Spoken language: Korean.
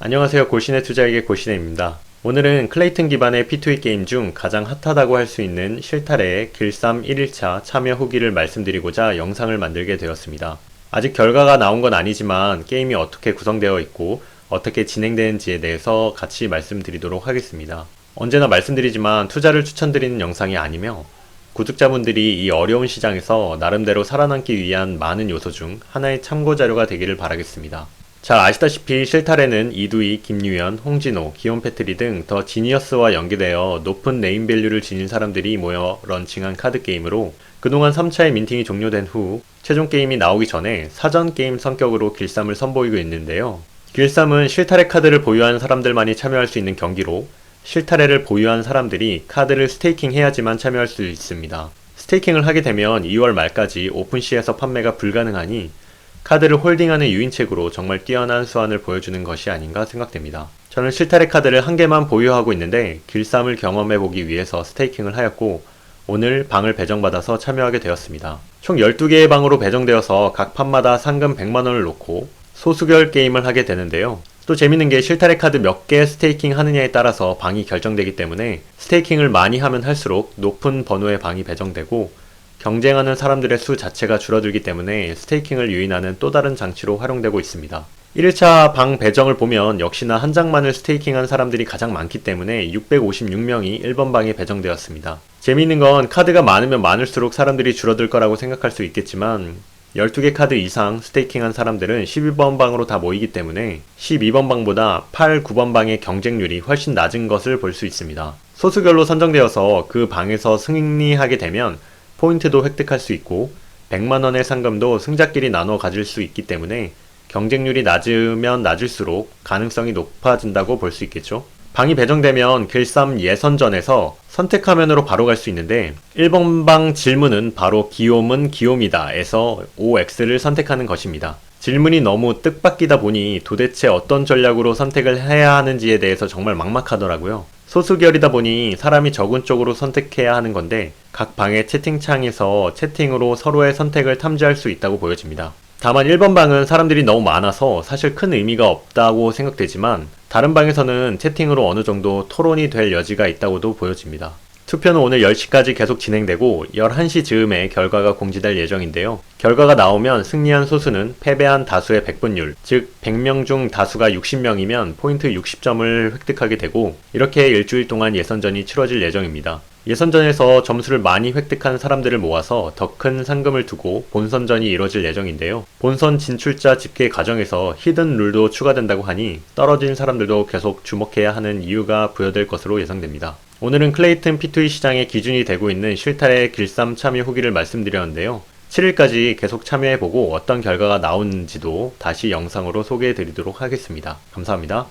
안녕하세요. 골신의 투자에게 골신혜입니다. 오늘은 클레이튼 기반의 P2E 게임 중 가장 핫하다고 할 수 있는 실타래의 길쌈 1일차 참여 후기를 말씀드리고자 영상을 만들게 되었습니다. 아직 결과가 나온 건 아니지만 게임이 어떻게 구성되어 있고 어떻게 진행되는지에 대해서 같이 말씀드리도록 하겠습니다. 언제나 말씀드리지만 투자를 추천드리는 영상이 아니며 구독자분들이 이 어려운 시장에서 나름대로 살아남기 위한 많은 요소 중 하나의 참고 자료가 되기를 바라겠습니다. 잘 아시다시피 실타래는 이두희, 김유현, 홍진호, 기욤 패트리 등 더 지니어스와 연계되어 높은 네임밸류를 지닌 사람들이 모여 런칭한 카드 게임으로 그동안 3차의 민팅이 종료된 후 최종 게임이 나오기 전에 사전 게임 성격으로 길쌈을 선보이고 있는데요. 길쌈은 실타래 카드를 보유한 사람들만이 참여할 수 있는 경기로 실타래를 보유한 사람들이 카드를 스테이킹 해야지만 참여할 수 있습니다. 스테이킹을 하게 되면 2월 말까지 오픈시에서 판매가 불가능하니 카드를 홀딩하는 유인책으로 정말 뛰어난 수완을 보여주는 것이 아닌가 생각됩니다. 저는 실타래 카드를 한 개만 보유하고 있는데 길쌈을 경험해보기 위해서 스테이킹을 하였고 오늘 방을 배정받아서 참여하게 되었습니다. 총 12개의 방으로 배정되어서 각 판마다 상금 100만원을 놓고 소수결 게임을 하게 되는데요. 또 재밌는 게 실타래 카드 몇 개 스테이킹 하느냐에 따라서 방이 결정되기 때문에 스테이킹을 많이 하면 할수록 높은 번호의 방이 배정되고 경쟁하는 사람들의 수 자체가 줄어들기 때문에 스테이킹을 유인하는 또 다른 장치로 활용되고 있습니다. 1일차 방 배정을 보면 역시나 한 장만을 스테이킹한 사람들이 가장 많기 때문에 656명이 1번 방에 배정되었습니다. 재미있는 건 카드가 많으면 많을수록 사람들이 줄어들 거라고 생각할 수 있겠지만 12개 카드 이상 스테이킹한 사람들은 12번 방으로 다 모이기 때문에 12번 방보다 8, 9번 방의 경쟁률이 훨씬 낮은 것을 볼 수 있습니다. 소수결로 선정되어서 그 방에서 승리하게 되면 포인트도 획득할 수 있고 100만원의 상금도 승자끼리 나눠 가질 수 있기 때문에 경쟁률이 낮으면 낮을수록 가능성이 높아진다고 볼 수 있겠죠. 방이 배정되면 길쌈 예선전에서 선택 화면으로 바로 갈 수 있는데 1번 방 질문은 바로 기욤은 기욤이다 에서 OX를 선택하는 것입니다. 질문이 너무 뜻밖이다 보니 도대체 어떤 전략으로 선택을 해야 하는지에 대해서 정말 막막하더라고요. 소수결이다 보니 사람이 적은 쪽으로 선택해야 하는 건데 각 방의 채팅창에서 채팅으로 서로의 선택을 탐지할 수 있다고 보여집니다. 다만 1번 방은 사람들이 너무 많아서 사실 큰 의미가 없다고 생각되지만 다른 방에서는 채팅으로 어느 정도 토론이 될 여지가 있다고도 보여집니다. 투표는 오늘 10시까지 계속 진행되고 11시 즈음에 결과가 공지될 예정인데요. 결과가 나오면 승리한 소수는 패배한 다수의 백분율, 즉 100명 중 다수가 60명이면 포인트 60점을 획득하게 되고 이렇게 일주일 동안 예선전이 치러질 예정입니다. 예선전에서 점수를 많이 획득한 사람들을 모아서 더 큰 상금을 두고 본선전이 이뤄질 예정인데요. 본선 진출자 집계 과정에서 히든 룰도 추가된다고 하니 떨어진 사람들도 계속 주목해야 하는 이유가 부여될 것으로 예상됩니다. 오늘은 클레이튼 P2E 시장의 기준이 되고 있는 실타래 길쌈 참여 후기를 말씀드렸는데요. 7일까지 계속 참여해보고 어떤 결과가 나오는지도 다시 영상으로 소개해드리도록 하겠습니다. 감사합니다.